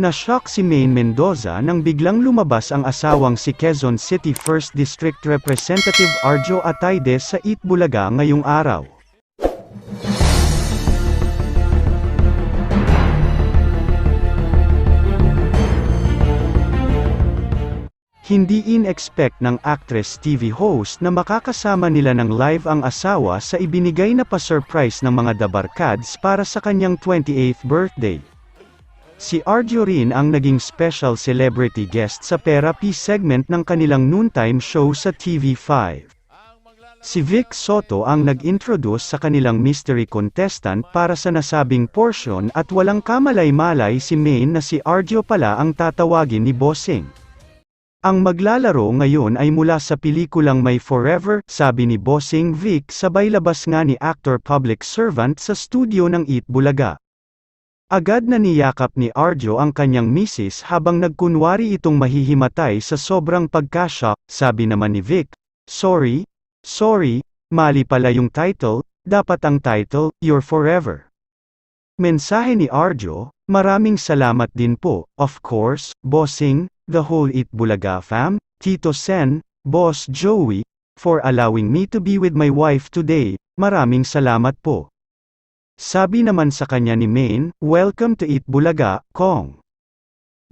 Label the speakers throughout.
Speaker 1: Na-shock si Maine Mendoza nang biglang lumabas ang asawang si Quezon City 1st District Representative Arjo Atayde sa Itbulaga ngayong araw. Hindi in-expect ng actress TV host na makakasama nila ng live ang asawa sa ibinigay na pa-surprise ng mga dabarkads para sa kanyang 28th birthday. Si Arjo rin ang naging special celebrity guest sa therapy segment ng kanilang noontime show sa TV5. Si Vic Soto ang nag-introduce sa kanilang mystery contestant para sa nasabing portion at walang kamalay-malay si Maine na si Arjo pala ang tatawagin ni Bossing. Ang maglalaro ngayon ay mula sa pelikulang May Forever, sabi ni Bossing Vic sabay labas nga ni actor public servant sa studio ng Eat Bulaga. Agad na niyakap ni Arjo ang kanyang misis habang nagkunwari itong mahihimatay sa sobrang pagkashock, sabi naman ni Vic, Sorry, sorry, mali pala yung title, dapat ang title, You're Forever. Mensahe ni Arjo, maraming salamat din po, of course, bossing, the whole It Bulaga fam, Tito Sen, Boss Joey, for allowing me to be with my wife today, maraming salamat po. Sabi naman sa kanya ni Maine, Welcome to It Bulaga, Kong.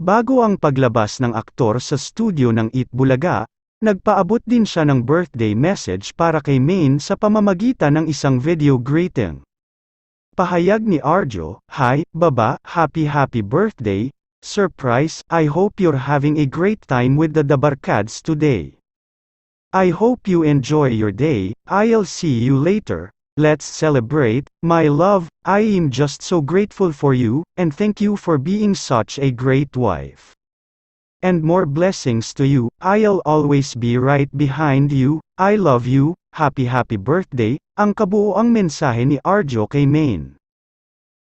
Speaker 1: Bago ang paglabas ng aktor sa studio ng It Bulaga, nagpaabot din siya ng birthday message para kay Maine sa pamamagitan ng isang video greeting. Pahayag ni Arjo, Hi, baba, happy happy birthday, surprise, I hope you're having a great time with the Dabarkads today. I hope you enjoy your day, I'll see you later, let's celebrate, my love, I am just so grateful for you, and thank you for being such a great wife. And more blessings to you, I'll always be right behind you, I love you, happy happy birthday, ang kabuoang mensahe ni Arjo kay Maine.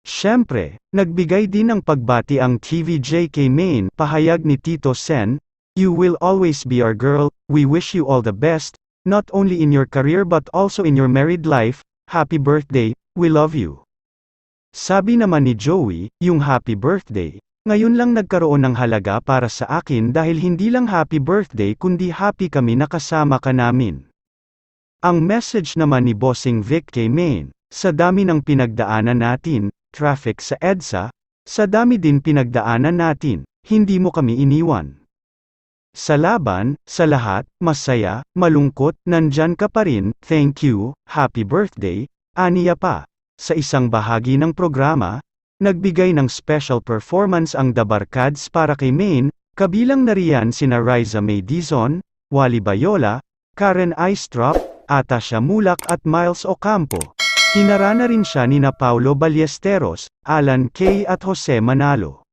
Speaker 1: Siyempre, nagbigay din ng pagbati ang TVJ kay Maine, pahayag ni Tito Sen, You will always be our girl, we wish you all the best, not only in your career but also in your married life, happy birthday, we love you. Sabi naman ni Joey, yung happy birthday, ngayon lang nagkaroon ng halaga para sa akin dahil hindi lang happy birthday kundi happy kami nakasama ka namin. Ang message naman ni Bossing Vic kay Maine, sa dami ng pinagdaanan natin, traffic sa EDSA, sa dami din pinagdaanan natin, hindi mo kami iniwan. Sa laban, sa lahat, masaya, malungkot, nandyan ka pa rin, thank you, happy birthday, aniya pa. Sa isang bahagi ng programa, nagbigay ng special performance ang Dabarkads para kay Maine, kabilang na riyan sina Riza May Dizon, Wally Bayola, Karen Aistrop, Atasha Mulak at Miles Ocampo. Hinarana rin siya ni na Paulo Ballesteros, Alan Kay at Jose Manalo.